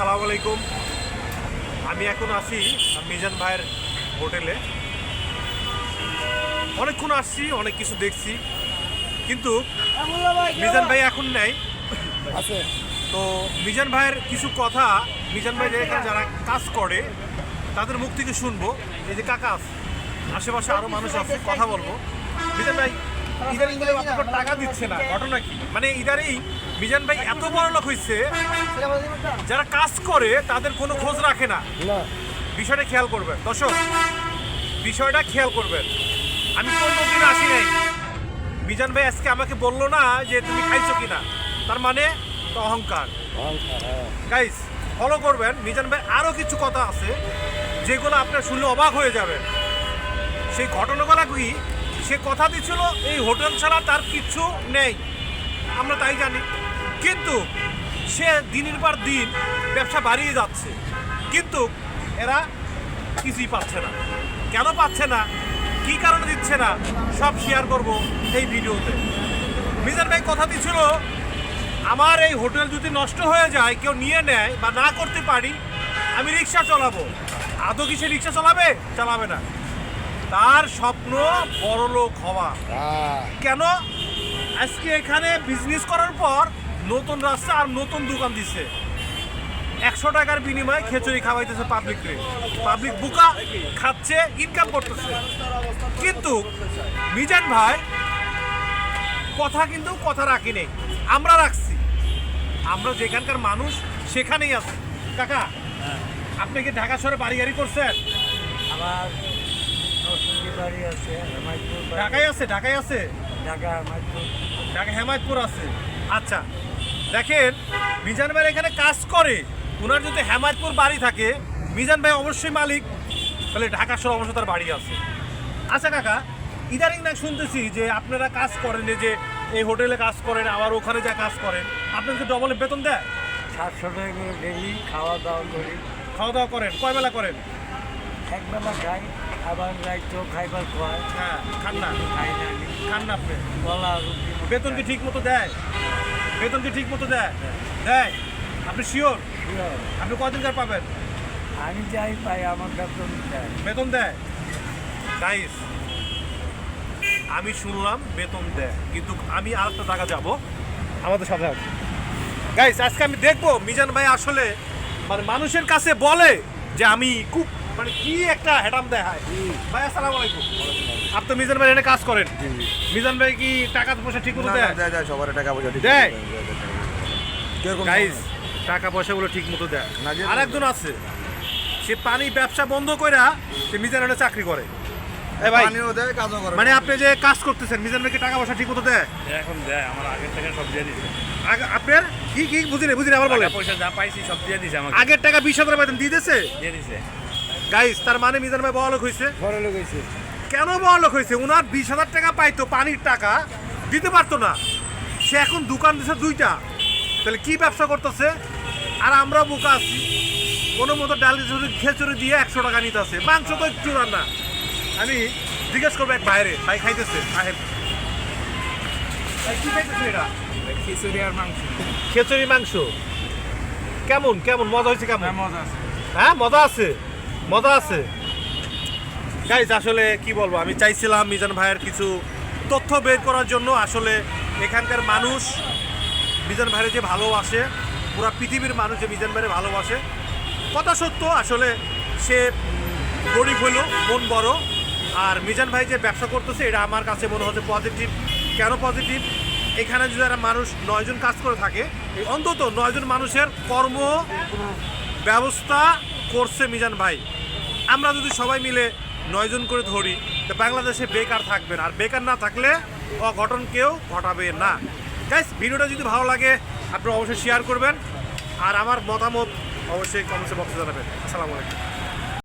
আসসালামু আলাইকুম। আমি এখন আছি মিজান ভাইয়ের হোটেলে। অনেকক্ষণ আসছি অনেক কিছু দেখছি। কিন্তু মিজান ভাই এখন নেই। আছে। তো মিজান ভাইয়ের কিছু কথা মিজান ভাই এখানে যারা কাজ করে তাদের মুখ থেকে শুনব। এই যে কাকা আছে, আশেপাশে আরও মানুষ আছে কথা বলব। মিজান ভাই ইদারিং বলে আপনাকে টাকা দিচ্ছে না ঘটনা কি? মানে ইদারিং মিজান ভাই এত বড় লোক হয়েছে যারা কাজ করে তাদের কোনো খোঁজ রাখে না। বিষয়টা খেয়াল করবেন। দর্শক বিষয়টা খেয়াল করবেন। আমি কোনোদিন আসি নাই। মিজান ভাই আজকে আমাকে বলল না যে তুমি খাইছো কিনা। তার মানে তো অহংকার। হ্যাঁ। গাইস ফলো করবেন। মিজান ভাই আরও কিছু কথা আছে যেগুলো আপনার শুনলে অবাক হয়ে যাবেন। সেই ঘটনাগুলো কি সে কথা দিচ্ছিল এই হোটেল ছাড়া তার কিছু নেই। আমরা তাই জানি। কিন্তু সে দিনের পর দিন ব্যবসা বাড়িয়ে যাচ্ছে। কিন্তু এরা কিছুই পাচ্ছে না। কেন পাচ্ছে না? কি কারণে দিচ্ছে না? সব শেয়ার করব এই ভিডিওতে। মিজান ভাই কথা দিচ্ছিল আমার এই হোটেল যদি নষ্ট হয়ে যায়, কেউ নিয়ে নেয় বা না করতে পারি, আমি রিক্সা চালাবো। আদৌ কি সে রিক্সা চালাবে? চালাবে না। তার স্বপ্ন বড় লোক হওয়া। হ্যাঁ। কেন? আজকে এখানে বিজনেস করার পর নতুন রাস্তা আর নতুন দোকান দিচ্ছে একশো টাকার বিনিময়ে খেচুড়ি খাওয়াইতেছে পাবলিককে পাবলিক বুকা খাচ্ছে ইনকাম করতেছে। কিন্তু মিজান ভাই কথা কিন্তু কথা রাখি নেই। আমরা রাখছি। আমরা যেখানকার মানুষ সেখানেই আছি। কাকা আপনি কি ঢাকা শহরে বাড়ি গাড়ি করছেন? আমার আছে ঢাকায় আছে ঢাকায় আছে? ঢাকা ঢাকা হেমায়তপুর আছে। আচ্ছা দেখেন মিজান ভাই এখানে কাজ করে। ওনার যদি হেমায়তপুর বাড়ি থাকে মিজান ভাই অবশ্যই মালিক। তাহলে ঢাকা শহর অবশ্য তার বাড়ি আছে। আচ্ছা কাকা ইদারিং না শুনতেছি যে আপনারা কাজ করেন এই যে এই হোটেলে কাজ করেন আবার ওখানে যা কাজ করেন আপনাদেরকে ডবল বেতন দেয় সাতশো টাকা করে ডেলি খাওয়া দাওয়া করি। খাওয়া দাওয়া করেন কয় বেলা করেন? একবেলা খাই। আবার রাইতো খাইবার খোয়াই হ্যাঁ খান না খাই না আমি। খান না আপনি কলা রুটি বেতন কি ঠিক মতো দেয়? বেতন কি ঠিক মতো দেয় দেয়। আপনি শিওর. আপনি কদিনকার পাবেন? আমি যাই পাই আমার বেতন দেয়। বেতন দেয়? গাইস আমি শুনলাম বেতন দেয় কিন্তু আমি আর একটা জায়গা যাব। আমাদের সাথে গাইস আজকে আমি দেখব মিজান ভাই আসলে মানে মানুষের কাছে বলে যে আমি খুব মানে কি একটা হ্যাটাম দেখায় ভাই আসসালামু আলাইকুম। আপনি তো মিজান ভাই এখানে কাজ করেন। মিজান ভাই কি টাকা পয়সা ঠিক মতো দেয়? দেয়, দেয়, সবার টাকা পয়সা ঠিক দেয়? সময়? টাকা পয়সাগুলো ঠিক মতো দেয়। না, যে- আর একজন আছে। সে পানি ব্যবসা বন্ধ কইরা সে মিজান ভাইয়ের চাকরি করে। মানে আপনি যে কাজ করতেছেন মিজান ভাইকে টাকা পয়সা ঠিক মতো দেয়? এখন দেয় আমার আগের থেকে সব দিয়ে দিছে। আগে আপনার? কি কি বুঝিনি বুঝিনি আবার বলেন। টাকা পয়সা যা পাইছি সব দিয়ে দিছে আমাকে। আগের টাকা বিশ হাজার বেতন দিয়ে দিয়েছে দিয়ে দিছে। গাইস তার মানে মিজান ভাই বড় লোক হয়েছে বড় লোক হয়েছে কেন বড় লোক হয়েছে ওনার বিশ হাজার টাকা পাইতো পানির টাকা। দিতে পারতো না। সে এখন দোকান দিছে দুইটা। তাহলে কি ব্যবসা করতেছে? আর আমরা বোকা আছি। কোনো মতো ডাল খেচুরি দিয়ে একশো টাকা নিতে আছে। মাংস তো একটু রান্না। আমি জিজ্ঞেস করব এক বাইরে ভাই খাইতেছে? আহেন। কি খাইতেছে এটা? খিচুড়ি আর মাংস। খেচুরি মাংস। কেমন? কেমন? মজা হয়েছে কেমন? মজা আছে। হ্যাঁ মজা আছে? মজা আছে। গাইজ আসলে কি বলব, আমি চাইছিলাম মিজান ভাইয়ের কিছু তথ্য বের করার জন্য। আসলে এখানকার মানুষ মিজান ভাইয়ের যে ভালোবাসে, পুরা পৃথিবীর মানুষ যে মিজান ভাইয়ের ভালোবাসে, কথা সত্য, আসলে সে গরিব হলো মন বড়। আর মিজান ভাই যে ব্যবসা করতেছে, এটা আমার কাছে মনে হচ্ছে পজিটিভ কেন পজিটিভ এখানে যদি একটা মানুষ নয়জন কাজ করে থাকে অন্তত নয়জন মানুষের কর্ম, ব্যবস্থা করছে মিজান ভাই। আমরা যদি সবাই মিলে নয়জন করে ধরি, তো বাংলাদেশে বেকার থাকবে না। আর বেকার না থাকলে অঘটন কেউ ঘটাবে না। গাইস ভিডিওটা যদি ভালো লাগে, আপনারা অবশ্যই শেয়ার করবেন। আর আমার মতামত অবশ্যই কমেন্টস বক্সে জানাবেন। আসসালামু আলাইকুম।